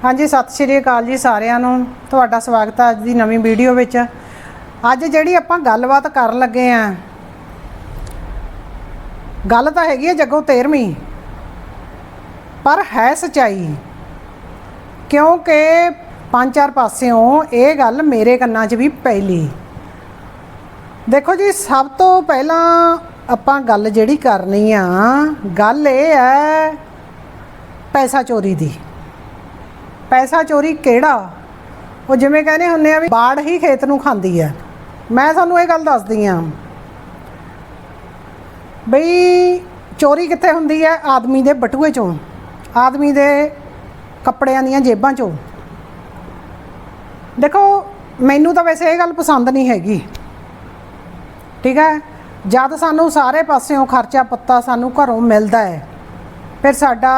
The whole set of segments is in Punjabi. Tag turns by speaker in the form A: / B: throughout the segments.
A: ਹਾਂਜੀ, ਸਤਿ ਸ਼੍ਰੀ ਅਕਾਲ ਜੀ ਸਾਰਿਆਂ ਨੂੰ। ਤੁਹਾਡਾ ਸਵਾਗਤ ਹੈ ਅੱਜ ਦੀ ਨਵੀਂ ਵੀਡੀਓ ਵਿੱਚ। ਅੱਜ ਜਿਹੜੀ ਆਪਾਂ ਗੱਲਬਾਤ ਕਰਨ ਲੱਗੇ ਆਂ, ਗੱਲ ਤਾਂ ਹੈਗੀ ਹੈ ਜੱਗੋ 13ਵੀਂ ਪਰ ਹੈ ਸਚਾਈ, ਕਿਉਂਕਿ ਪੰਜ ਚਾਰ ਪਾਸਿਓਂ ਇਹ ਗੱਲ ਮੇਰੇ ਕੰਨਾਂ 'ਚ ਵੀ ਪੈਲੀ। ਦੇਖੋ ਜੀ, ਸਭ ਤੋਂ ਪਹਿਲਾਂ ਆਪਾਂ ਗੱਲ ਜਿਹੜੀ ਕਰਨੀ ਆ, ਗੱਲ ਇਹ ਹੈ ਪੈਸਾ ਚੋਰੀ ਦੀ। ਪੈਸਾ ਚੋਰੀ ਕਿਹੜਾ? ਉਹ ਜਿਵੇਂ ਕਹਿੰਦੇ ਹੁੰਨੇ ਆ ਵੀ ਬਾੜ ਹੀ ਖੇਤ ਨੂੰ ਖਾਂਦੀ ਹੈ। ਮੈਂ ਤੁਹਾਨੂੰ ਇਹ ਗੱਲ ਦੱਸਦੀ ਆ ਬਈ ਚੋਰੀ ਕਿੱਥੇ ਹੁੰਦੀ ਹੈ? ਆਦਮੀ ਦੇ ਬਟੂਏ ਚੋਂ, ਆਦਮੀ ਦੇ ਕੱਪੜਿਆਂ ਦੀਆਂ ਜੇਬਾਂ ਚੋਂ। ਦੇਖੋ, ਮੈਨੂੰ ਤਾਂ ਵੈਸੇ ਇਹ ਗੱਲ ਪਸੰਦ ਨਹੀਂ ਹੈਗੀ। ਠੀਕ ਹੈ? ਜਦ ਸਾਨੂੰ ਸਾਰੇ ਪਾਸਿਓਂ ਖਰਚਾ ਪੱਤਾ ਸਾਨੂੰ ਘਰੋਂ ਮਿਲਦਾ ਹੈ, ਫਿਰ ਸਾਡਾ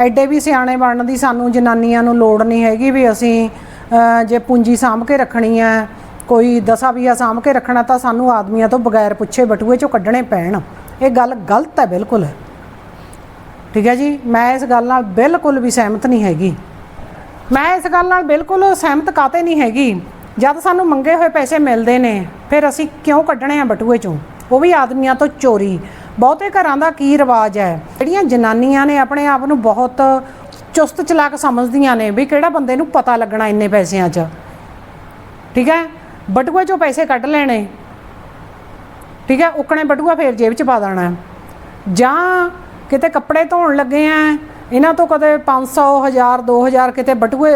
A: ਐਡੇ ਵੀ ਸਿਆਣੇ ਬਣਨ ਦੀ ਸਾਨੂੰ ਜਨਾਨੀਆਂ ਨੂੰ ਲੋੜ ਨਹੀਂ ਹੈਗੀ ਵੀ ਅਸੀਂ ਜੇ ਪੂੰਜੀ ਸਾਂਭ ਕੇ ਰੱਖਣੀ ਹੈ, ਕੋਈ ਦਸਾ ਵੀਆ ਸਾਂਭ ਕੇ ਰੱਖਣਾ ਤਾਂ ਸਾਨੂੰ ਆਦਮੀਆਂ ਤੋਂ ਬਗੈਰ ਪੁੱਛੇ ਬਟੂਏ ਚੋਂ ਕੱਢਣੇ ਪੈਣ। ਇਹ ਗੱਲ ਗਲਤ ਹੈ ਬਿਲਕੁਲ। ਠੀਕ ਹੈ ਜੀ? ਮੈਂ ਇਸ ਗੱਲ ਨਾਲ ਬਿਲਕੁਲ ਵੀ ਸਹਿਮਤ ਨਹੀਂ ਹੈਗੀ। ਮੈਂ ਇਸ ਗੱਲ ਨਾਲ ਬਿਲਕੁਲ ਸਹਿਮਤ ਕਾਤੇ ਨਹੀਂ ਹੈਗੀ। ਜਦ ਸਾਨੂੰ ਮੰਗੇ ਹੋਏ ਪੈਸੇ ਮਿਲਦੇ ਨੇ, ਫਿਰ ਅਸੀਂ ਕਿਉਂ ਕੱਢਣੇ ਆ ਬਟੂਏ ਚੋਂ? ਉਹ ਵੀ ਆਦਮੀਆਂ ਤੋਂ ਚੋਰੀ। ਬਹੁਤੇ ਘਰਾਂ ਦਾ ਕੀ ਰਿਵਾਜ ਹੈ? ਜਿਹੜੀਆਂ ਜਨਾਨੀਆਂ ਨੇ ਆਪਣੇ ਆਪ ਨੂੰ ਬਹੁਤ ਚੁਸਤ ਚਲਾਕ ਸਮਝਦੀਆਂ ਨੇ ਵੀ ਕਿਹੜਾ ਬੰਦੇ ਨੂੰ ਪਤਾ ਲੱਗਣਾ ਇੰਨੇ ਪੈਸਿਆਂ 'ਚ। ਠੀਕ ਹੈ? ਬਟੂਏ ਚੋਂ ਪੈਸੇ ਕੱਢ ਲੈਣੇ। ਠੀਕ ਹੈ? ਉਕਣੇ ਬਟੂਆ ਫੇਰ ਜੇਬ 'ਚ ਪਾ ਦੇਣਾ। ਜਾਂ ਕਿਤੇ ਕੱਪੜੇ ਧੋਣ ਲੱਗੇ ਆ ਇਹਨਾਂ ਤੋਂ ਕਦੇ 500 1000 2000 ਕਿਤੇ ਬਟੂਏ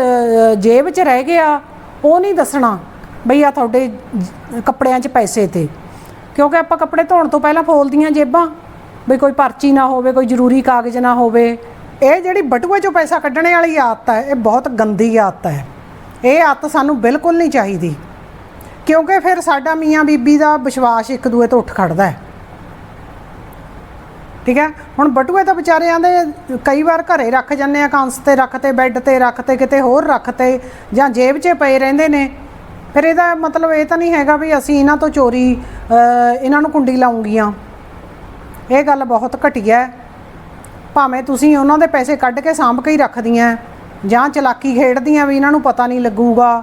A: ਜੇਬ 'ਚ ਰਹਿ ਗਿਆ, ਉਹ ਨਹੀਂ ਦੱਸਣਾ ਬਈ ਆ ਤੁਹਾਡੇ ਕੱਪੜਿਆਂ 'ਚ ਪੈਸੇ ਤੇ। ਕਿਉਂਕਿ ਆਪਾਂ ਕੱਪੜੇ ਧੋਣ ਤੋਂ ਪਹਿਲਾਂ ਫੋਲਦੀਆਂ ਜੇਬਾਂ, ਵੀ ਕੋਈ ਪਰਚੀ ਨਾ ਹੋਵੇ, ਕੋਈ ਜ਼ਰੂਰੀ ਕਾਗਜ਼ ਨਾ ਹੋਵੇ। ਇਹ ਜਿਹੜੀ ਬਟੂਏ 'ਚੋਂ ਪੈਸਾ ਕੱਢਣੇ ਵਾਲੀ ਆਦਤ ਹੈ, ਇਹ ਬਹੁਤ ਗੰਦੀ ਆਦਤ ਹੈ। ਇਹ ਆਦਤ ਸਾਨੂੰ ਬਿਲਕੁਲ ਨਹੀਂ ਚਾਹੀਦੀ। ਕਿਉਂਕਿ ਫਿਰ ਸਾਡਾ ਮੀਆਂ ਬੀਬੀ ਦਾ ਵਿਸ਼ਵਾਸ ਇੱਕ ਦੂਏ ਤੋਂ ਉੱਠ ਖੜਦਾ ਹੈ। ਠੀਕ ਹੈ? ਹੁਣ ਬਟੂਏ ਤਾਂ ਵਿਚਾਰਿਆਂ ਦੇ ਕਈ ਵਾਰ ਘਰੇ ਰੱਖ ਜਾਂਦੇ ਆ, ਕੰਸ ਤੇ ਰੱਖਤੇ ਬੈੱਡ ਤੇ ਰੱਖਤੇ ਕਿਤੇ ਹੋਰ ਰੱਖਤੇ ਜਾਂ ਜੇਬ 'ਚ ਪਏ ਰਹਿੰਦੇ ਨੇ। ਫਿਰ ਇਹਦਾ ਮਤਲਬ ਇਹ ਤਾਂ ਨਹੀਂ ਹੈਗਾ ਵੀ ਅਸੀਂ ਇਹਨਾਂ ਤੋਂ ਚੋਰੀ ਇਹਨਾਂ ਨੂੰ ਕੁੰਡੀ ਲਾਉਂਗੀਆਂ। ਇਹ ਗੱਲ ਬਹੁਤ ਘਟੀਆ ਹੈ ਭਾਵੇਂ ਤੁਸੀਂ ਉਹਨਾਂ ਦੇ ਪੈਸੇ ਕੱਢ ਕੇ ਸਾਂਭ ਕੇ ਹੀ ਰੱਖਦੀਆਂ ਜਾਂ ਚਲਾਕੀ ਖੇਡਦੀਆਂ ਵੀ ਇਹਨਾਂ ਨੂੰ ਪਤਾ ਨਹੀਂ ਲੱਗੂਗਾ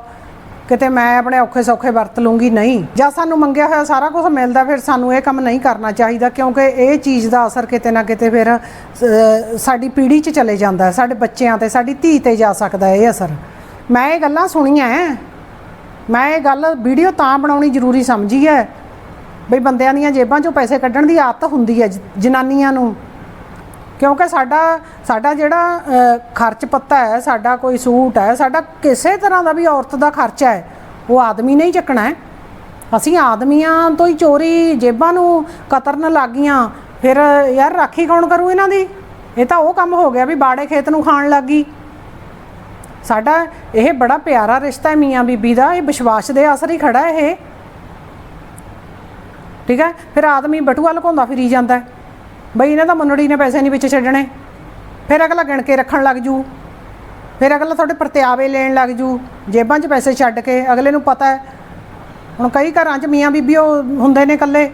A: ਕਿਤੇ ਮੈਂ ਆਪਣੇ ਔਖੇ ਸੌਖੇ ਵਰਤ ਲੂੰਗੀ ਨਹੀਂ। ਜਾਂ ਸਾਨੂੰ ਮੰਗਿਆ ਹੋਇਆ ਸਾਰਾ ਕੁਝ ਮਿਲਦਾ, ਫਿਰ ਸਾਨੂੰ ਇਹ ਕੰਮ ਨਹੀਂ ਕਰਨਾ ਚਾਹੀਦਾ, ਕਿਉਂਕਿ ਇਹ ਚੀਜ਼ ਦਾ ਅਸਰ ਕਿਤੇ ਨਾ ਕਿਤੇ ਫਿਰ ਸਾਡੀ ਪੀੜ੍ਹੀ 'ਚ ਚਲੇ ਜਾਂਦਾ, ਸਾਡੇ ਬੱਚਿਆਂ ਤੇ, ਸਾਡੀ ਧੀ ਤੇ ਜਾ ਸਕਦਾ ਇਹ ਅਸਰ। ਮੈਂ ਇਹ ਗੱਲਾਂ ਸੁਣੀਆਂ ਹੈ। ਮੈਂ ਇਹ ਗੱਲ ਵੀਡੀਓ ਤਾਂ ਬਣਾਉਣੀ ਜ਼ਰੂਰੀ ਸਮਝੀ ਹੈ। ਬਈ ਬੰਦਿਆਂ ਦੀਆਂ ਜੇਬਾਂ 'ਚੋਂ ਪੈਸੇ ਕੱਢਣ ਦੀ ਆਦਤ ਹੁੰਦੀ ਹੈ ਜਨਾਨੀਆਂ ਨੂੰ। ਕਿਉਂਕਿ ਸਾਡਾ ਸਾਡਾ ਜਿਹੜਾ ਖਰਚ ਪੱਤਾ ਹੈ, ਸਾਡਾ ਕੋਈ ਸੂਟ ਹੈ, ਸਾਡਾ ਕਿਸੇ ਤਰ੍ਹਾਂ ਦਾ ਵੀ ਔਰਤ ਦਾ ਖਰਚਾ ਹੈ, ਉਹ ਆਦਮੀ ਨਹੀਂ ਚੱਕਣਾ ਹੈ। ਅਸੀਂ ਆਦਮੀਆਂ ਤੋਂ ਹੀ ਚੋਰੀ ਜੇਬਾਂ ਨੂੰ ਕਤਰਨ ਲੱਗ ਗਈਆਂ। ਫਿਰ ਯਾਰ ਰਾਖੀ ਕੌਣ ਕਰੂ ਇਹਨਾਂ ਦੀ? ਇਹ ਤਾਂ ਉਹ ਕੰਮ ਹੋ ਗਿਆ ਵੀ ਬਾੜੇ ਖੇਤ ਨੂੰ ਖਾਣ ਲੱਗ ਗਈ। ਸਾਡਾ ਇਹ ਬੜਾ ਪਿਆਰਾ ਰਿਸ਼ਤਾ ਹੈ ਮੀਆਂ ਬੀਬੀ ਦਾ, ਇਹ ਵਿਸ਼ਵਾਸ ਦੇ ਅਸਰ ਹੀ ਖੜਾ ਹੈ ਇਹ। ਠੀਕ ਹੈ? ਫਿਰ ਆਦਮੀ ਬਟੂਆ ਲੁਕਾਉਂਦਾ ਫਿਰੀ ਜਾਂਦਾ ਬਈ ਇਹਨਾਂ ਦਾ ਮੁੰਨੜੀ ਨੇ ਪੈਸੇ ਨਹੀਂ ਵਿੱਚ ਛੱਡਣੇ। ਫਿਰ ਅਗਲਾ ਗਿਣ ਕੇ ਰੱਖਣ ਲੱਗ ਜੂ। ਫਿਰ ਅਗਲਾ ਤੁਹਾਡੇ ਪ੍ਰਤਿਆਵੇ ਲੈਣ ਲੱਗ ਜੂ। ਜੇਬਾਂ 'ਚ ਪੈਸੇ ਛੱਡ ਕੇ ਅਗਲੇ ਨੂੰ ਪਤਾ ਹੈ। ਹੁਣ ਕਈ ਘਰਾਂ 'ਚ ਮੀਆਂ ਬੀਬੀ ਉਹ ਹੁੰਦੇ ਨੇ ਇਕੱਲੇ।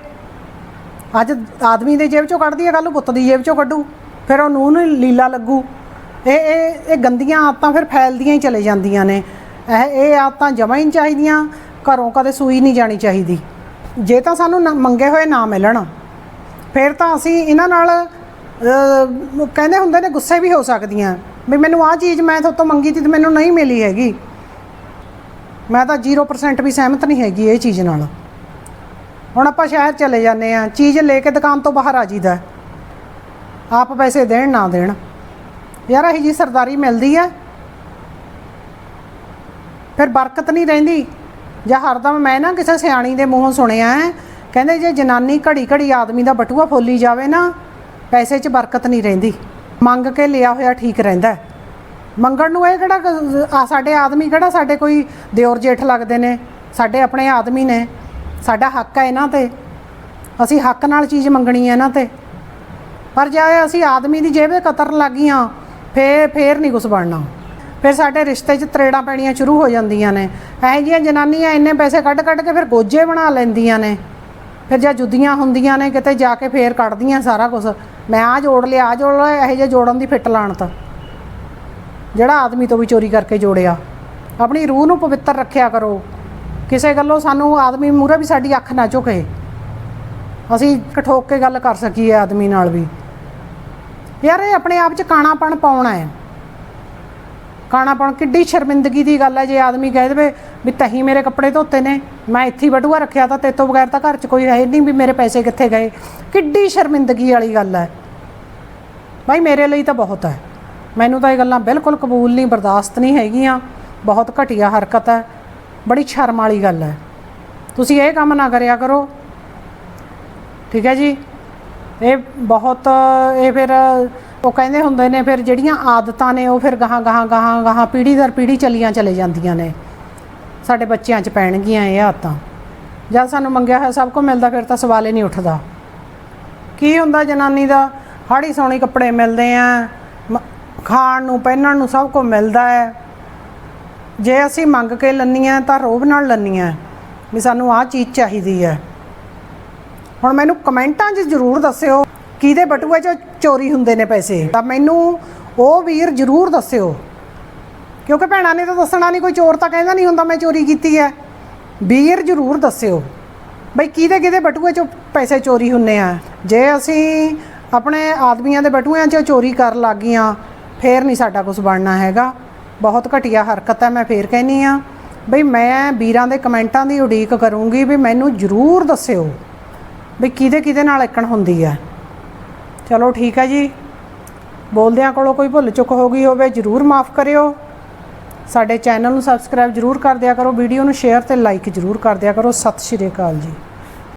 A: ਅੱਜ ਆਦਮੀ ਦੇ ਜੇਬ 'ਚੋਂ ਕੱਢਦੀ ਹੈ ਕੱਲ ਨੂੰ ਪੁੱਤ ਦੀ ਜੇਬ 'ਚੋਂ ਕੱਢੂ। ਫਿਰ ਉਹ ਨੂੰਹ ਨੂੰ ਲੀਲਾ ਲੱਗੂ। ਇਹ ਇਹ ਇਹ ਗੰਦੀਆਂ ਆਦਤਾਂ ਫਿਰ ਫੈਲਦੀਆਂ ਹੀ ਚਲੇ ਜਾਂਦੀਆਂ ਨੇ। ਇਹ ਇਹ ਆਦਤਾਂ ਜਮਾਂ ਹੀ ਨਹੀਂ ਚਾਹੀਦੀਆਂ, ਘਰੋਂ ਕਦੇ ਸੂਈ ਨਹੀਂ ਜਾਣੀ ਚਾਹੀਦੀ। ਜੇ ਤਾਂ ਸਾਨੂੰ ਨਾ- ਮੰਗੇ ਹੋਏ ਨਾ ਮਿਲਣ, ਫਿਰ ਤਾਂ ਅਸੀਂ ਇਹਨਾਂ ਨਾਲ ਕਹਿੰਦੇ ਹੁੰਦੇ ਨੇ ਗੁੱਸੇ ਵੀ ਹੋ ਸਕਦੀਆਂ। ਵੀ ਮੈਨੂੰ ਆਹ ਚੀਜ਼ ਮੈਂ ਤੁਹਾਡੇ ਤੋਂ ਮੰਗੀ ਸੀ ਤੇ ਮੈਨੂੰ ਨਹੀਂ ਮਿਲੀ ਹੈਗੀ। ਮੈਂ ਤਾਂ 0% ਵੀ ਸਹਿਮਤ ਨਹੀਂ ਹੈਗੀ ਇਹ ਚੀਜ਼ ਨਾਲ। ਹੁਣ ਆਪਾਂ ਸ਼ਹਿਰ ਚਲੇ ਜਾਂਦੇ ਆ ਚੀਜ਼ ਲੈ ਕੇ ਦੁਕਾਨ ਤੋਂ ਬਾਹਰ ਆ ਜੀਦਾ ਆਪ ਪੈਸੇ ਦੇਣ ਨਾ ਦੇਣ। ਯਾਰ ਇਹ ਜੀ ਸਰਦਾਰੀ ਮਿਲਦੀ ਹੈ ਫਿਰ ਬਰਕਤ ਨਹੀਂ ਰਹਿੰਦੀ। ਜਾਂ ਹਰਦਮ ਮੈਂ ਨਾ ਕਿਸੇ ਸਿਆਣੀ ਦੇ ਮੂੰਹੋਂ ਸੁਣਿਆ ਹੈ, ਕਹਿੰਦੇ ਜੇ ਜਨਾਨੀ ਘੜੀ ਘੜੀ ਆਦਮੀ ਦਾ ਬਟੂਆ ਫੋਲੀ ਜਾਵੇ ਨਾ, ਪੈਸੇ 'ਚ ਬਰਕਤ ਨਹੀਂ ਰਹਿੰਦੀ। ਮੰਗ ਕੇ ਲਿਆ ਹੋਇਆ ਠੀਕ ਰਹਿੰਦਾ ਮੰਗਣ ਨੂੰ ਇਹ ਕਿਹੜਾ ਸਾਡੇ ਆਦਮੀ ਕਿਹੜਾ ਸਾਡੇ ਕੋਈ ਦਿਓਰ ਜੇਠ ਲੱਗਦੇ ਨੇ? ਸਾਡੇ ਆਪਣੇ ਆਦਮੀ ਨੇ। ਸਾਡਾ ਹੱਕ ਹੈ ਇਹਨਾਂ ਤੇ। ਅਸੀਂ ਹੱਕ ਨਾਲ ਚੀਜ਼ ਮੰਗਣੀ ਹੈ ਇਹਨਾਂ ਤੇ। ਪਰ ਜੇ ਅਸੀਂ ਆਦਮੀ ਦੀ ਜੇਬ 'ਤੇ ਕਤਰਨ ਲੱਗੀਆਂ ਫੇਰ ਫੇਰ ਨਹੀਂ ਕੁਛ ਬਣਨਾ। ਫਿਰ ਸਾਡੇ ਰਿਸ਼ਤੇ 'ਚ ਤਰੇੜਾਂ ਪੈਣੀਆਂ ਸ਼ੁਰੂ ਹੋ ਜਾਂਦੀਆਂ ਨੇ। ਇਹੋ ਜਿਹੀਆਂ ਜਨਾਨੀਆਂ ਇੰਨੇ ਪੈਸੇ ਕੱਢ ਕੱਢ ਕੇ ਫਿਰ ਗੋਜੇ ਬਣਾ ਲੈਂਦੀਆਂ ਨੇ। ਫਿਰ ਜਾਂ ਜੁੱਦੀਆਂ ਹੁੰਦੀਆਂ ਨੇ, ਕਿਤੇ ਜਾ ਕੇ ਫੇਰ ਕੱਢਦੀਆਂ ਸਾਰਾ ਕੁਝ ਮੈਂ ਆ ਜੋੜ ਲਿਆ ਆ ਜੋੜ ਲਿਆ, ਇਹੋ ਜਿਹੇ ਜੋੜਨ ਦੀ ਫਿੱਟ ਲਾਣ ਤਾਂ ਜਿਹੜਾ ਆਦਮੀ ਤੋਂ ਵੀ ਚੋਰੀ ਕਰਕੇ ਜੋੜਿਆ। ਆਪਣੀ ਰੂਹ ਨੂੰ ਪਵਿੱਤਰ ਰੱਖਿਆ ਕਰੋ। ਕਿਸੇ ਗੱਲੋਂ ਸਾਨੂੰ ਆਦਮੀ ਮੂਹਰੇ ਵੀ ਸਾਡੀ ਅੱਖ ਨਾ ਝੁਕੇ। ਅਸੀਂ ਕਠੋਕ ਕੇ ਗੱਲ ਕਰ ਸਕੀਏ ਆਦਮੀ ਨਾਲ ਵੀ। ਯਾਰ ਇਹ ਆਪਣੇ ਆਪ 'ਚ ਕਾਣਾਪਣ ਪਾਉਣਾ ਹੈ। ਕਾਣਾਪਣ ਕਿੱਡੀ ਸ਼ਰਮਿੰਦਗੀ ਦੀ ਗੱਲ ਹੈ ਜੇ ਆਦਮੀ ਕਹਿ ਦੇਵੇ ਵੀ ਤਹੀਂ ਮੇਰੇ ਕੱਪੜੇ ਧੋਤੇ ਨੇ, ਮੈਂ ਇੱਥੇ ਹੀ ਬਟੂਆ ਰੱਖਿਆ ਤਾਂ ਤੇਤੋਂ ਬਗੈਰ ਤਾਂ ਘਰ 'ਚ ਕੋਈ ਹੈ ਨਹੀਂ ਵੀ ਮੇਰੇ ਪੈਸੇ ਕਿੱਥੇ ਗਏ। ਕਿੱਡੀ ਸ਼ਰਮਿੰਦਗੀ ਵਾਲੀ ਗੱਲ ਹੈ। ਭਾਈ ਮੇਰੇ ਲਈ ਤਾਂ ਬਹੁਤ ਹੈ। ਮੈਨੂੰ ਤਾਂ ਇਹ ਗੱਲਾਂ ਬਿਲਕੁਲ ਕਬੂਲ ਨਹੀਂ, ਬਰਦਾਸ਼ਤ ਨਹੀਂ ਹੈਗੀਆਂ। ਬਹੁਤ ਘਟੀਆ ਹਰਕਤ ਹੈ। ਬੜੀ ਸ਼ਰਮ ਵਾਲੀ ਗੱਲ ਹੈ। ਤੁਸੀਂ ਇਹ ਕੰਮ ਨਾ ਕਰਿਆ ਕਰੋ। ਠੀਕ ਹੈ ਜੀ? ਇਹ ਬਹੁਤ, ਇਹ ਫਿਰ ਉਹ ਕਹਿੰਦੇ ਹੁੰਦੇ ਨੇ ਫਿਰ ਜਿਹੜੀਆਂ ਆਦਤਾਂ ਨੇ ਉਹ ਫਿਰ ਗਾਹਾਂ ਗਾਹਾਂ ਗਾਹਾਂ ਗਾਹਾਂ ਪੀੜ੍ਹੀ ਦਰ ਪੀੜ੍ਹੀ ਚਲੀਆਂ ਚਲੇ ਜਾਂਦੀਆਂ ਨੇ। ਸਾਡੇ ਬੱਚਿਆਂ 'ਚ ਪੈਣਗੀਆਂ ਇਹ ਆਦਤਾਂ। ਜਦ ਸਾਨੂੰ ਮੰਗਿਆ ਹੋਇਆ ਸਭ ਕੁਝ ਮਿਲਦਾ ਫਿਰ ਤਾਂ ਸਵਾਲ ਹੀ ਨਹੀਂ ਉੱਠਦਾ। ਕੀ ਹੁੰਦਾ ਜਨਾਨੀ ਦਾ? ਹਾੜੀ ਸੋਹਣੀ ਕੱਪੜੇ ਮਿਲਦੇ ਆ, ਮ- ਖਾਣ ਨੂੰ, ਪਹਿਨਣ ਨੂੰ ਸਭ ਕੁਝ ਮਿਲਦਾ ਹੈ। ਜੇ ਅਸੀਂ ਮੰਗ ਕੇ ਲੰਨੀਆਂ ਤਾਂ ਰੋਬ ਨਾਲ ਲੰਨੀਆਂ। ਵੀ ਸਾਨੂੰ ਆਹ ਚੀਜ਼ ਚਾਹੀਦੀ ਹੈ। ਹੁਣ ਮੈਨੂੰ ਕਮੈਂਟਾਂ 'ਚ ਜ਼ਰੂਰ ਦੱਸਿਓ ਕਿਹਦੇ ਬਟੂਏ 'ਚ ਚੋਰੀ ਹੁੰਦੇ ਨੇ ਪੈਸੇ। ਤਾਂ ਮੈਨੂੰ ਉਹ ਵੀਰ ਜ਼ਰੂਰ ਦੱਸਿਓ। ਕਿਉਂਕਿ ਭੈਣਾਂ ਨੇ ਤਾਂ ਦੱਸਣਾ ਨਹੀਂ ਕੋਈ ਚੋਰ ਤਾਂ ਕਹਿੰਦਾ ਨਹੀਂ ਹੁੰਦਾ ਮੈਂ ਚੋਰੀ ਕੀਤੀ ਹੈ। ਵੀਰ ਜ਼ਰੂਰ ਦੱਸਿਓ ਬਈ ਕਿਹਦੇ ਕਿਹਦੇ ਬਟੂਏ 'ਚੋਂ ਪੈਸੇ ਚੋਰੀ ਹੁੰਨੇ ਆ। ਜੇ ਅਸੀਂ ਆਪਣੇ ਆਦਮੀਆਂ ਦੇ ਬਟੂਆਂ 'ਚੋਂ ਚੋਰੀ ਕਰਨ ਲੱਗ ਗਈਆਂ, ਫੇਰ ਨਹੀਂ ਸਾਡਾ ਕੁਝ ਬਣਨਾ ਹੈਗਾ। ਬਹੁਤ ਘਟੀਆ ਹਰਕਤ ਹੈ, ਮੈਂ ਫੇਰ ਕਹਿਨੀ ਆ। ਬਈ ਮੈਂ ਵੀਰਾਂ ਦੇ ਕਮੈਂਟਾਂ ਦੀ ਉਡੀਕ ਕਰੂੰਗੀ ਵੀ ਮੈਨੂੰ ਜ਼ਰੂਰ ਦੱਸਿਓ। ਵੀ ਕਿਹਦੇ ਕਿਹਦੇ ਨਾਲ ਇਕਣ ਹੁੰਦੀ ਹੈ ਚਲੋ ਠੀਕ ਹੈ ਜੀ। ਬੋਲਦਿਆਂ ਕੋਲੋਂ ਕੋਈ ਭੁੱਲ ਚੁੱਕ ਹੋ ਗਈ ਹੋਵੇ, ਜ਼ਰੂਰ ਮਾਫ ਕਰਿਓ। ਸਾਡੇ ਚੈਨਲ ਨੂੰ ਸਬਸਕ੍ਰਾਈਬ ਜ਼ਰੂਰ ਕਰ ਦਿਆ ਕਰੋ, ਵੀਡੀਓ ਨੂੰ ਸ਼ੇਅਰ ਤੇ ਲਾਈਕ ਜ਼ਰੂਰ ਕਰ ਦਿਆ ਕਰੋ। ਸਤਿ ਸ਼੍ਰੀ ਅਕਾਲ ਜੀ।